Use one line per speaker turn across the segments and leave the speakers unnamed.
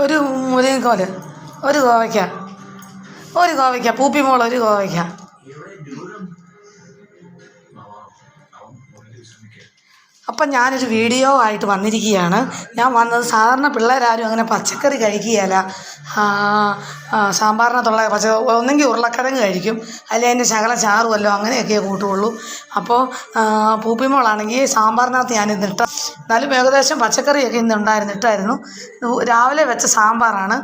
ഒരു മുരിങ്ങക്കോൽ ഒരു കോവയ്ക്ക ഒരു കോവയ്ക്ക പൂപ്പിമോൾ ഒരു കോവയ്ക്ക അപ്പം ഞാനൊരു വീഡിയോ ആയിട്ട് വന്നിരിക്കുകയാണ്. ഞാൻ വന്നത് സാധാരണ പിള്ളേരാരും അങ്ങനെ പച്ചക്കറി കഴിക്കുകയില്ല. സാമ്പാറിനകത്തുള്ള പച്ച ഒന്നെങ്കിൽ ഉരുളക്കിഴങ്ങ് കഴിക്കും. അല്ലെങ്കിൽ അതിന്റെ ശകല ചാറുമല്ലോ അങ്ങനെയൊക്കെ കൂട്ടുള്ളൂ. അപ്പോൾ പൂപ്പിമോളാണെങ്കിൽ സാമ്പാറിനകത്ത് ഞാൻ ഇന്നിട്ട എന്നാലും ഏകദേശം പച്ചക്കറിയൊക്കെ ഇന്നുണ്ടായിരുന്നിട്ടായിരുന്നു രാവിലെ വെച്ച സാമ്പാറാണ്.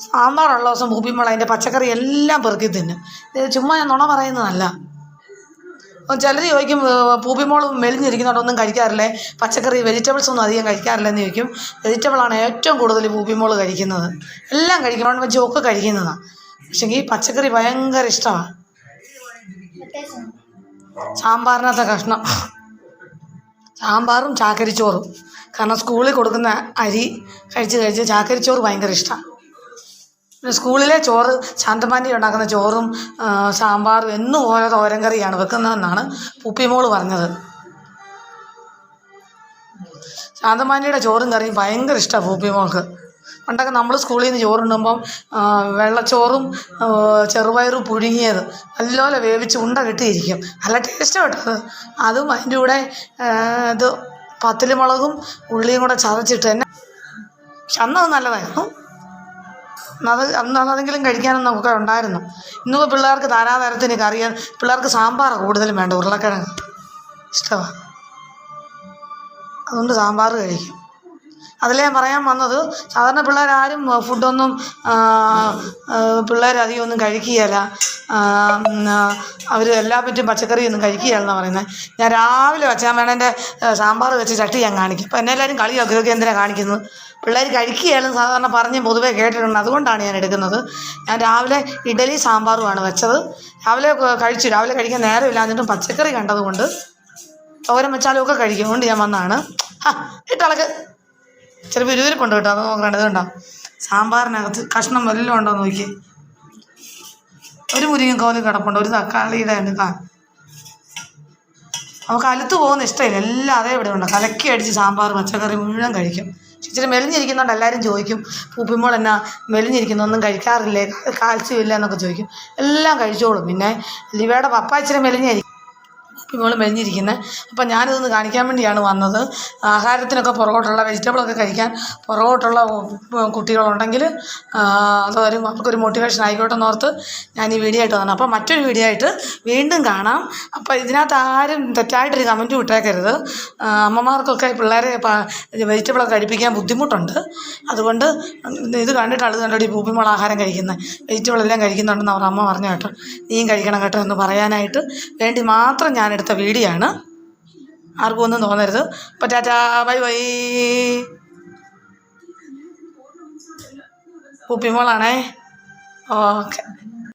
സാമ്പാറുള്ള ദിവസം പൂപ്പിമോൾ അതിന്റെ പച്ചക്കറി എല്ലാം പെറുക്കി തിന്നും. ചുമ്മാ ഞാൻ നുണ പറയുന്നതല്ല. ചിലർ ചോദിക്കും പൂപ്പിമോൾ മെലിഞ്ഞിരിക്കുന്നതുകൊണ്ടൊന്നും കഴിക്കാറില്ലേ? പച്ചക്കറി വെജിറ്റബിൾസ് ഒന്നും അധികം കഴിക്കാറില്ലെന്ന് ചോദിക്കും. വെജിറ്റബിളാണ് ഏറ്റവും കൂടുതൽ പൂപ്പിമോൾ കഴിക്കുന്നത്. എല്ലാം കഴിക്കും നോൺ വെജും ഒക്കെ കഴിക്കുന്നതാണ് പക്ഷെങ്കിൽ പച്ചക്കറി ഭയങ്കര ഇഷ്ടമാണ് സാമ്പാറിനകത്തെ കഷ്ണം. സാമ്പാറും ചാക്കരിച്ചോറും. കാരണം സ്കൂളിൽ കൊടുക്കുന്ന അരി കഴിച്ച് കഴിച്ച് ചാക്കരിച്ചോറ് ഭയങ്കര ഇഷ്ടമാണ് സ്കൂളിലെ ചോറ് ശാന്തമാന്റെ ഉണ്ടാക്കുന്ന ചോറും സാമ്പാറും എന്നും ഓരോ തോരൻ കറിയാണ് വെക്കുന്നതെന്നാണ് പുപ്പിമോൾ പറഞ്ഞത്. ശാന്തമാന്റെ ചോറും കറിയും ഭയങ്കര ഇഷ്ടമാണ് പൂപ്പിമോൾക്ക്. പണ്ടൊക്കെ നമ്മൾ സ്കൂളിൽ നിന്ന് ചോറുണ്ടുമ്പം വെള്ളച്ചോറും ചെറുപയറും പുഴുങ്ങിയത് നല്ലപോലെ വേവിച്ച് ഉണ്ട കിട്ടിയിരിക്കും. നല്ല ടേസ്റ്റ് കേട്ടത് അതും. അതിന്റെ കൂടെ ഇത് പത്തലുമുളകും ഉള്ളിയും കൂടെ ചതച്ചിട്ട് തന്നെ. അന്നത് നല്ലതായിരുന്നു. അത് അന്ന് അതെങ്കിലും കഴിക്കാനൊന്നും നമുക്ക് ഉണ്ടായിരുന്നു. ഇന്നിപ്പോൾ പിള്ളേർക്ക് താരാതരത്തിന് കറിയാൻ പിള്ളേർക്ക് സാമ്പാർ കൂടുതലും വേണ്ട ഉരുളക്കിഴങ്ങ്. ഇഷ്ടമാണ് അതുകൊണ്ട് സാമ്പാർ കഴിക്കും. അതിൽ ഞാൻ പറയാൻ വന്നത് സാധാരണ പിള്ളേരാരും ഫുഡൊന്നും പിള്ളേർ അധികം ഒന്നും കഴിക്കുകയില്ല. അവർ എല്ലാ പറ്റും പച്ചക്കറിയൊന്നും കഴിക്കുകയില്ലെന്നാണ് പറയുന്നത് ഞാൻ രാവിലെ വെച്ചാൽ വേണം എന്റെ സാമ്പാർ വെച്ച് ചട്ടി ഞാൻ കാണിക്കും. അപ്പോൾ എന്നെ എല്ലാവരും കളിയാക്കും ഇതൊക്കെ എന്തിനാണ് കാണിക്കുന്നത്. പിള്ളേർ കഴിക്കുകയാലും സാധാരണ പറഞ്ഞ് പൊതുവേ കേട്ടിട്ടുണ്ട്. അതുകൊണ്ടാണ് ഞാൻ എടുക്കുന്നത്. ഞാൻ രാവിലെ ഇഡലി സാമ്പാറുമാണ് വെച്ചത്. രാവിലെ കഴിച്ചു. രാവിലെ കഴിക്കാൻ നേരം എന്നിട്ടും പച്ചക്കറി കണ്ടതുകൊണ്ട് തോരൻ വെച്ചാലും ഒക്കെ കഴിക്കും. അതുകൊണ്ട് ഞാൻ വന്നാണ്. ആ ഇട്ടളക്ക് ചിലപ്പോൾ ഇരുവരിപ്പുണ്ട് കേട്ടോ അത് നോക്കണ്ട ഇത് കണ്ടോ? സാമ്പാറിനകത്ത് കഷ്ണം വല്ലതും ഉണ്ടോ നോക്കി. ഒരു മുരിങ്ങക്കോൽ കിടപ്പുണ്ട് ഒരു തക്കാളിയുടെ ഉണ്ട് കാ. നമുക്ക് അലുത്ത് പോകുന്ന ഇഷ്ടമില്ല. എല്ലാം അതേ ഇവിടെ ഉണ്ട്. കലക്കി അടിച്ച് സാമ്പാർ പച്ചക്കറി മുഴുവൻ കഴിക്കും. ഇച്ചിരി മെലിഞ്ഞിരിക്കുന്നുണ്ട് എല്ലാവരും ചോദിക്കും പൂപ്പിമോൾ എന്നാ മെലിഞ്ഞിരിക്കുന്നു ഒന്നും കഴിക്കാറില്ലേ? കാൽസ്യം എന്നൊക്കെ ചോദിക്കും. എല്ലാം കഴിച്ചോളും. പിന്നെ ലിവയുടെ പപ്പ ഇച്ചിരി മെലിഞ്ഞായിരിക്കും. പൂപ്പിമോൾ മെലിഞ്ഞിരിക്കുന്നത് അപ്പം ഞാനിതൊന്ന് കാണിക്കാൻ വേണ്ടിയാണ് വന്നത്. ആഹാരത്തിനൊക്കെ പുറകോട്ടുള്ള വെജിറ്റബിളൊക്കെ കഴിക്കാൻ പുറകോട്ടുള്ള കുട്ടികളുണ്ടെങ്കിൽ അതൊരു അവർക്കൊരു മോട്ടിവേഷൻ ആയിക്കോട്ടെ എന്നോർത്ത് ഞാൻ ഈ വീഡിയോ ആയിട്ട് വന്നു അപ്പോൾ മറ്റൊരു വീഡിയോ ആയിട്ട് വീണ്ടും കാണാം. അപ്പോൾ ഇതിനകത്ത് ആരും തെറ്റായിട്ടൊരു കമന്റ് വിട്ടേക്കരുത് അമ്മമാർക്കൊക്കെ പിള്ളേരെ വെജിറ്റബിളൊക്കെ കഴിപ്പിക്കാൻ ബുദ്ധിമുട്ടുണ്ട്. അതുകൊണ്ട് ഇത് കണ്ടിട്ടാണ് ഇത് കണ്ടോടി ഭൂമിമോൾ ആഹാരം കഴിക്കുന്നത് വെജിറ്റബിൾ എല്ലാം കഴിക്കുന്നുണ്ടെന്ന് അവർ അമ്മ പറഞ്ഞു കേട്ടോ. നീയും കഴിക്കണം കേട്ടോ എന്ന് പറയാനായിട്ട് വേണ്ടി മാത്രം ഞാൻ എടുത്ത വീഡിയോ ആണ് ആർക്കും ഒന്നും തോന്നരുത്. അപ്പോൾ ടാറ്റാ ബൈ ബൈ. പൂപ്പിമോളാണേ ഓക്കെ.